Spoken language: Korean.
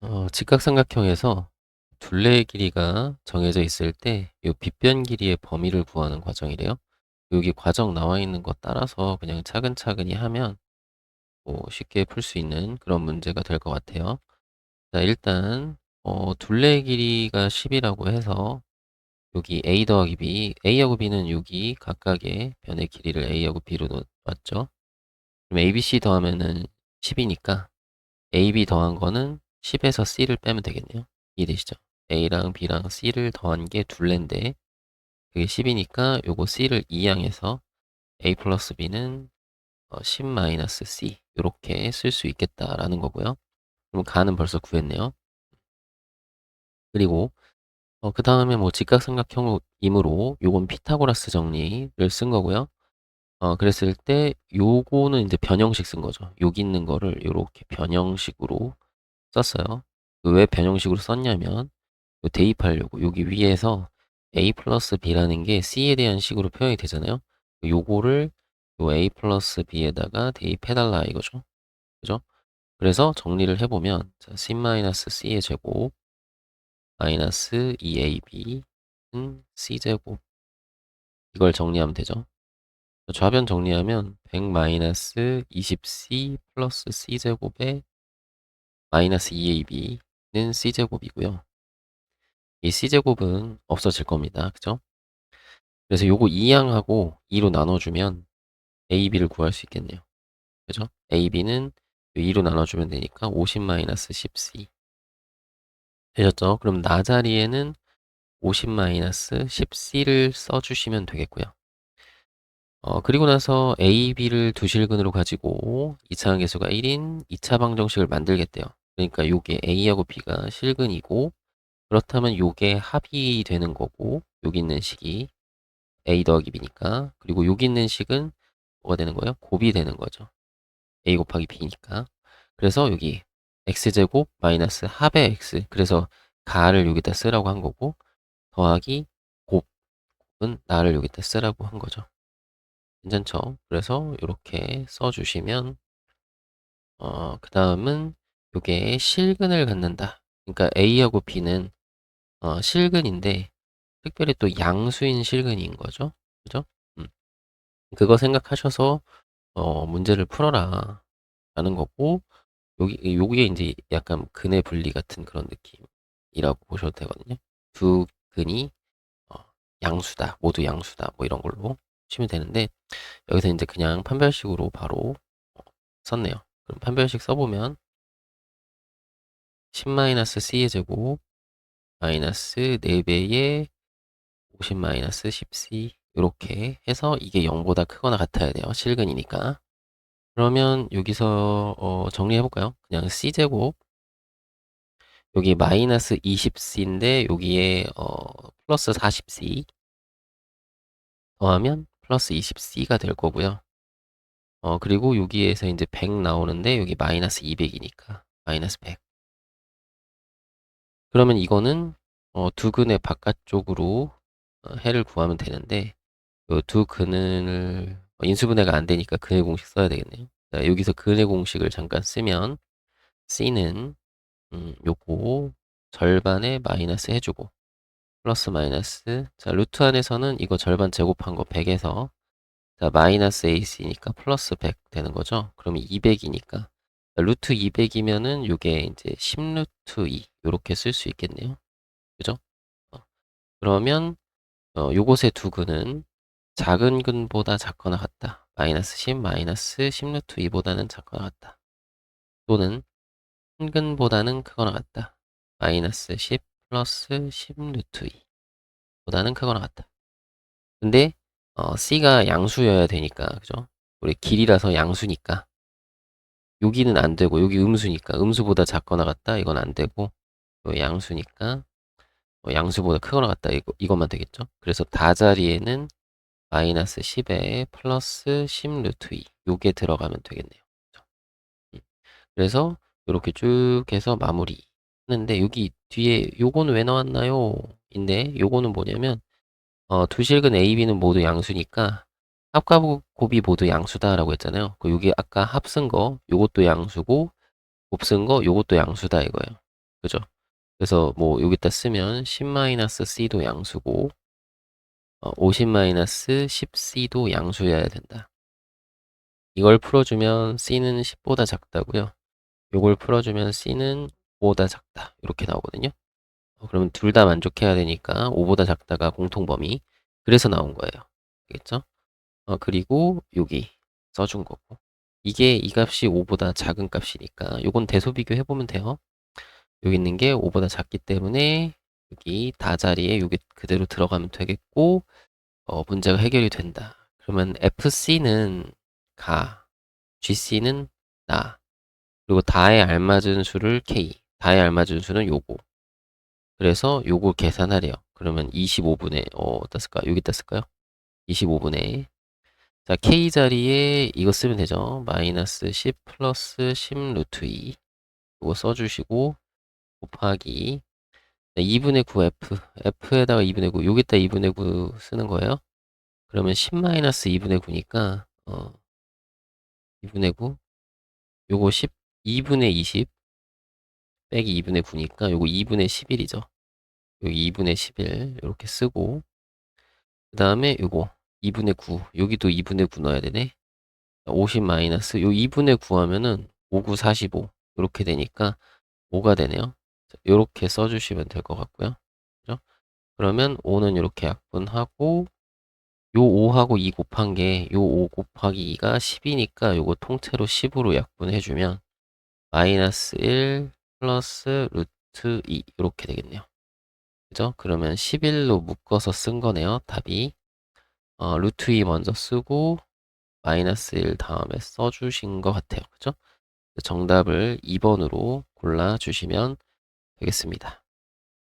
어, 직각삼각형에서 둘레의 길이가 정해져 있을 때 이 빗변 길이의 범위를 구하는 과정이래요. 여기 과정 나와 있는 것 따라서 그냥 차근차근히 하면 뭐 쉽게 풀 수 있는 그런 문제가 될 것 같아요. 자, 일단 어, 둘레의 길이가 10이라고 해서 여기 a 더하기 b, a하고 b는 여기 각각의 변의 길이를 a하고 b로 놨죠. 그럼 abc 더하면은 10이니까 ab 더한 거는 10에서 c를 빼면 되겠네요. 이해되시죠? a랑 b랑 c를 더한 게 둘레인데 그게 10이니까 요거 c를 이항해서 a 플러스 b는 10 마이너스 c 이렇게 쓸 수 있겠다라는 거고요. 그럼 가는 벌써 구했네요. 그리고 어, 그 다음에 뭐 직각삼각형이므로 요건 피타고라스 정리를 쓴 거고요. 어, 그랬을 때 요거는 이제 변형식 쓴 거죠. 여기 있는 거를 이렇게 변형식으로 썼어요. 왜 변형식으로 썼냐면 대입하려고 여기 위에서 a 플러스 b라는 게 c에 대한 식으로 표현이 되잖아요. 요거를 요 a 플러스 b에다가 대입해달라 이거죠. 그죠? 그래서 정리를 해보면 자, c 마이너스 c의 제곱 마이너스 2ab는 c제곱 이걸 정리하면 되죠. 좌변 정리하면 100 마이너스 20c 플러스 c제곱에 마이너스 2ab는 c제곱이고요. 이 c제곱은 없어질 겁니다. 그죠? 그래서 요거 2항하고 2로 나눠주면 ab를 구할 수 있겠네요. 그죠? ab는 2로 나눠주면 되니까 50-10c 되셨죠? 그럼 나 자리에는 50-10c를 써주시면 되겠고요. 어, 그리고 나서 a, b를 두 실근으로 가지고 2차 항계수가 1인 2차 방정식을 만들겠대요. 그러니까 요게 a하고 b가 실근이고 그렇다면 요게 합이 되는 거고 여기 있는 식이 a 더하기 b니까 그리고 여기 있는 식은 뭐가 되는 거예요? 곱이 되는 거죠. a 곱하기 b니까 그래서 여기 x제곱 마이너스 합의 x 그래서 가를 여기다 쓰라고 한 거고 더하기 곱은 나를 여기다 쓰라고 한 거죠. 괜찮죠? 그래서 이렇게 써주시면 어, 그 다음은 요게 실근을 갖는다. 그러니까 A하고 B는 어, 실근인데 특별히 또 양수인 실근인 거죠. 그죠? 음. 그거 생각하셔서 어, 문제를 풀어라 라는 거고 여기 요게 이제 약간 근의 분리 같은 그런 느낌이라고 보셔도 되거든요. 두 근이 어, 양수다, 모두 양수다, 뭐 이런 걸로 치면 되는데 여기서 이제 그냥 판별식으로 바로 어, 썼네요. 그럼 판별식 써보면 10-c의 제곱 마이너스 4배의 50-10c 이렇게 해서 이게 0보다 크거나 같아야 돼요. 실근이니까. 그러면 여기서 어, 정리해볼까요? 그냥 c제곱 여기 마이너스 20c인데 여기에 어, 플러스 40c 더하면 플러스 20c가 될 거고요. 어, 그리고 여기에서 이제 100 나오는데 여기 마이너스 200이니까 마이너스 100. 그러면 이거는 어, 두 근의 바깥쪽으로 어, 해를 구하면 되는데 두 근을 어, 인수분해가 안 되니까 근의 공식 써야 되겠네요. 자, 여기서 근의 공식을 잠깐 쓰면 c는 음, 요거 절반에 마이너스 해주고 플러스 마이너스 자 루트 안에서는 이거 절반 제곱한 거 100에서 자 마이너스 ac니까 플러스 100 되는 거죠. 그럼 200이니까 루트 200이면은 요게 이제 10루트 2 이렇게 쓸 수 있겠네요. 그죠? 어, 그러면 어, 요것의 두 근은 작은 근보다 작거나 같다. 마이너스 10, 마이너스 10루트 2보다는 작거나 같다. 또는 큰 근보다는 크거나 같다. 마이너스 10 플러스 10루트 2 보다는 크거나 같다. 근데 어, C가 양수여야 되니까 그죠? 우리 길이라서 양수니까 여기는 안 되고 여기 음수니까 음수보다 작거나 같다 이건 안 되고 양수니까 어, 양수보다 크거나 같다 이거, 이것만 되겠죠? 그래서 다 자리에는 마이너스 10에 플러스 10 루트 2 요게 들어가면 되겠네요. 음. 그래서 이렇게 쭉 해서 마무리 하는데 여기 뒤에 요거는 왜 나왔나요? 인데 요거는 뭐냐면 어, 두 실근 A, B는 모두 양수니까 합과 곱이 모두 양수다라고 했잖아요. 그 여기 아까 합쓴 거 요것도 양수고 곱쓴 거 요것도 양수다 이거예요. 그죠? 그래서 뭐 여기다 쓰면 10-c도 양수고 어, 50-10c도 양수여야 된다. 이걸 풀어주면 c는 10보다 작다고요. 요걸 풀어주면 c는 5보다 작다. 이렇게 나오거든요. 어, 그러면 둘 다 만족해야 되니까 5보다 작다가 공통범위. 그래서 나온 거예요. 알겠죠? 어, 그리고 여기 써준 거고. 이게 이 값이 5보다 작은 값이니까 요건 대소 비교해보면 돼요. 여기 있는 게 5보다 작기 때문에 여기 다 자리에 여기 그대로 들어가면 되겠고 어, 문제가 해결이 된다. 그러면 FC는 가, GC는 나, 그리고 다에 알맞은 수를 K, 다에 알맞은 수는 요거. 그래서 요거 계산하래요. 그러면 25분의 어, 어디다 쓸까? 여기다 쓸까요? 25분의 자, K 자리에 이거 쓰면 되죠. 마이너스 10 플러스 10 루트 2 이거 써주시고 곱하기 2분의 9 F F에다가 2분의 9 여기다 2분의 9 쓰는 거예요. 그러면 10 마이너스 2분의 9니까 어 2분의 9 요거 10 2분의 20 빼기 2분의 9니까 요거 2분의 11이죠. 여기 2분의 11 이렇게 쓰고 그 다음에 요거 2분의 9 여기도 2분의 9 넣어야 되네. 50 마이너스 요 2분의 9 하면은 59 45 이렇게 되니까 5가 되네요. 이렇게 써주시면 될 것 같고요. 그죠? 그러면 5는 이렇게 약분하고 요 5하고 2 곱한 게 요 5 곱하기 2가 10이니까 요거 통째로 10으로 약분해주면 마이너스 1 플러스 루트 2 이렇게 되겠네요. 그죠? 그러면 11로 묶어서 쓴 거네요 답이 어, 루트 2 먼저 쓰고 마이너스 1 다음에 써주신 것 같아요. 그죠? 정답을 2번으로 골라주시면 되겠습니다.